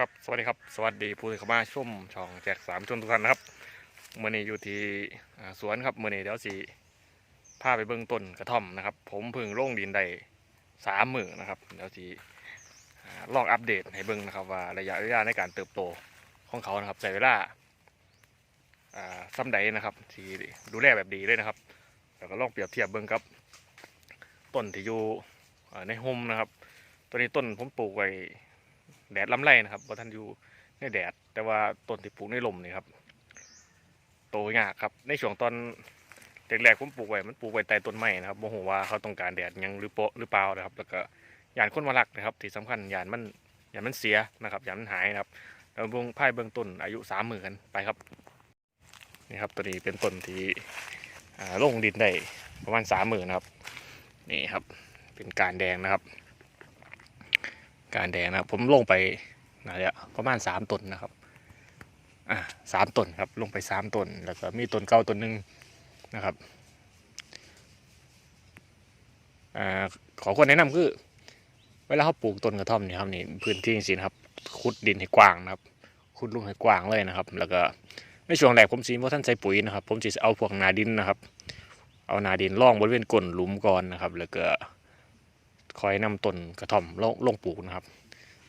ครับสวัสดีครับสวัสดีผู้ที่เข้ามาชมช่องแจกสามชนทุกท่านนะครับเมื่อนี้อยู่ที่สวนครับเมื่อนี้เดี๋ยวสิพาไปเบื้องต้นกระท่อมนะครับ ผมพิ่งลงดินได้สามหมือนะครับเดี๋ยวสิลองอัปเดตให้เบิ่งนะครับว่าระยะเวลาในการเติบโตของเขานะครับใช้เวลาซ้ำใดนะครับที่ดูแลแบบดีเลยนะครับแล้วก็ลองเปรียบเทียบเบิ่งกับต้นที่อยู่ในโฮมนะครับ ตัวนี้ต้นผมปลูกไว้ แดดลำไรนะครับว่าท่านอยู่ในแดด แต่ว่าต้นที่ปลูกในลมนี่ครับ โตยากครับ ในช่วงตอนแรกๆผมปลูกไว้มันปลูกไว้ใต้ต้นไม้นะครับโมโหว่าเขาต้องการแดดยังหรือโปะหรือเปล่านะครับ แล้วก็ยานคนมารักนะครับ ที่สำคัญยานมันยานมันเสียนะครับยานมันหายนะครับเราเบื้องไพ่เบื้องต้นอายุสามหมื่นไปครับนี่ครับตัวนี้เป็นต้นที่อ่าลงดินได้ประมาณสามหมื่นนะครับนี่ครับ เป็นการแดงนะครับ การแดงนะครับ ผมลงไปนะเนี่ยประมาณสามต้นนะครับอ่าสามต้นครับ ลงไปสามต้นแล้วก็มีต้นเก่าต้นหนึ่งนะครับอ่าขอคนแนะนำคือ เวลาเขาปลูกต้นกระท่อมเนี่ยครับนี่พื้นที่จริงๆครับขุดดินให้กว้างนะครับขุดลงให้กว้างเลยนะครับ แล้วก็ในช่วงแรกผมซีว่าท่านใส่ปุ๋ยนะครับ ผมจะเอาพวกนาดินนะครับ เอานาดินล่องบริเวณก้นหลุมก่อนนะครับ แล้วก็ คอยนำต้นกระท่อมลงลงปลูกนะครับ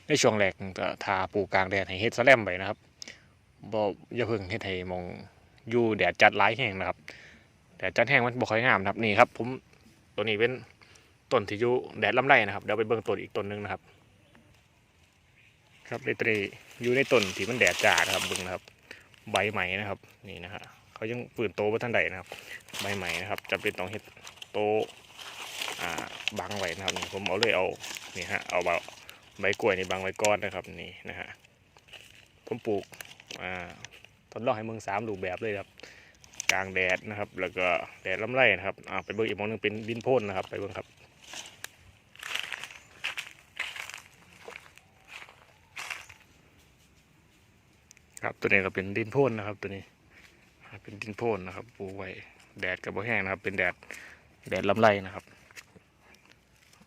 ในช่วงแรกก็ทาปลูกกลางแดดให้เฮ็ดสแลมไปนะครับบ่อย่าเพิ่งเฮ็ดให้มองอยู่แดดจัดหลายแห้งนะครับแดดจัดแห้งมันบ่ค่อยงามนะครับนี่ครับ ผมตัวนี้เป็นต้นที่อยู่แดดลำไรนะครับเดี๋ยวไปเบิ่งต้นอีกต้นหนึงนะครับ ครับในตัวนี้อยู่ในต้นที่มันแดดจ้านะครับเบิ่งนะครับ ใบใหม่นะครับนี่นะฮะเขายังฝืนโตบ่ทันใดนะครับ ใบใหม่นะครับจะเป็นต้องเฮ็ดโต บังไว้นะครับผมเอาเลยเอานี่ฮะเอาใบกล้วยนี่บังไว้ก้อนนะครับนี่นะฮะผมปลูกอ่าทดลองให้เมืองสามรูปแบบเลยครับกลางแดดนะครับ แล้วก็แดดลำไรนะครับอ่าไปเบิ่งอีกมองหนึงเป็นดินพ่นนะครับ ไปเบิ่งครับครับตัวนี้ก็เป็นดินพ่นนะครับ ตัวนี้เป็นดินพ่นนะครับปลูกไว้แดดกับบ่แห้งนะครับ เป็นแดดแดดลำไรนะครับ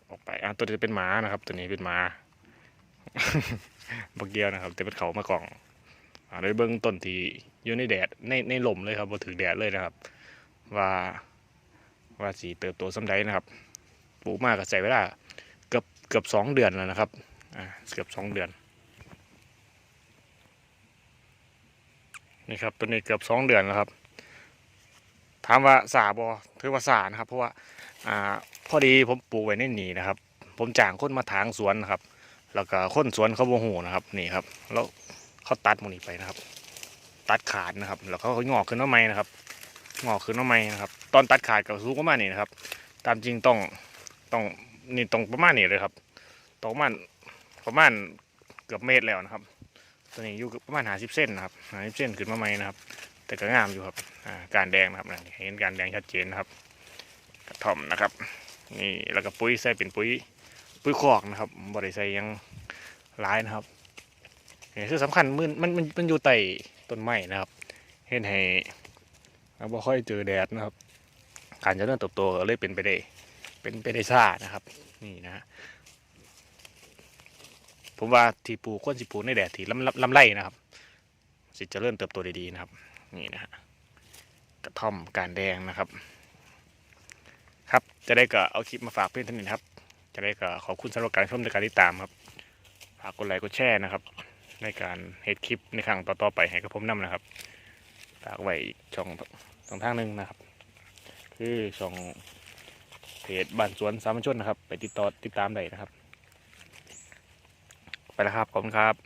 ออกไปอะตัวนี้เป็นหมานะครับ ตัวนี้เป็นหมาบักเกียวนะครับ แต่เป็นเขามากล่องอ่าโดยเบื้องต้นที่อยู่ในแดดในในลมเลยครับบ่ถือแดดเลยนะครับ ว่าว่าสีเติบโตสำใดนะครับปลูกมากก็ใส่เวลาเกือบเกือบสองเดือนแล้วนะครับอ่าเกือบสองเดือนนี่ครับตัวนี้เกือบสองเดือนแล้วครับถามว่าสาบอถือว่าสานะครับ เพราะว่าอ่า พอดีผมปลูกไว้ในนี่นะครับ ผมจ้างคนมาถางสวนนะครับ แล้วก็คนสวนเขาโมโหนะครับนี่ครับ แล้วเขาตัดมันนี้ไปนะครับ ตัดขาดนะครับ แล้วเขาก็งอกขึ้นมาใหม่นะครับ งอกขึ้นมาใหม่นะครับ ตอนตัดขาดกับสูงประมาณนี้นะครับ ตามจริงต้องต้องนี่ตรงประมาณนี้เลยครับตรงประมาณประมาณเกือบเมตรแล้วนะครับตัวนี้อยู่ประมาณหาสิบเส้นนะครับหาสิบเส้นขึ้นมาใหม่นะครับ แต่ก็งามอยู่ครับการแดงนะครับนั่เห็นการแดงชัดเจนนะครับกระท่อมนะครับ นี่แล้วก็ปุ๋ยใส่เป็นปุ๋ยปุ๋ยคอกนะครับบริใส่ยังร้ายนะครับนี่คือสำคัญมันมันมันมันอยู่ใต้ต้นไม้นะครับ เห็นให้เราบ่ค่อยเจอแดดนะครับ การจะเริ่มเติบโตก็เลยเป็นไปได้เป็นไปได้ช้านะครับ นี่นะฮะผมว่าที่ปลูกควรสิปลูกในแดดที่ลำลำลำไรนะครับสิจะเริ่มเติบโตด้ดีนะครับ นี่นะฮะกระท่อมการแดงนะครับ ครับ จะได้ก็เอาคลิปมาฝากเพื่อนท่านนี้ครับ จะได้ก็ขอบคุณสำหรับการชมในการติดตามครับ ฝากกดไลค์กดแชร์นะครับ ในการเฮ็ดคลิปในครั้งต่อๆไปให้กับผมนํนะครับ ฝากไว้อีกช่องช่องทางหนึ่งนะครับ คือช่องเพจบ้านสวนสามัญชนนะครับ ไปติดต่อติดตามได้นะครับ ไปแล้วครับ ขอบคุณครับ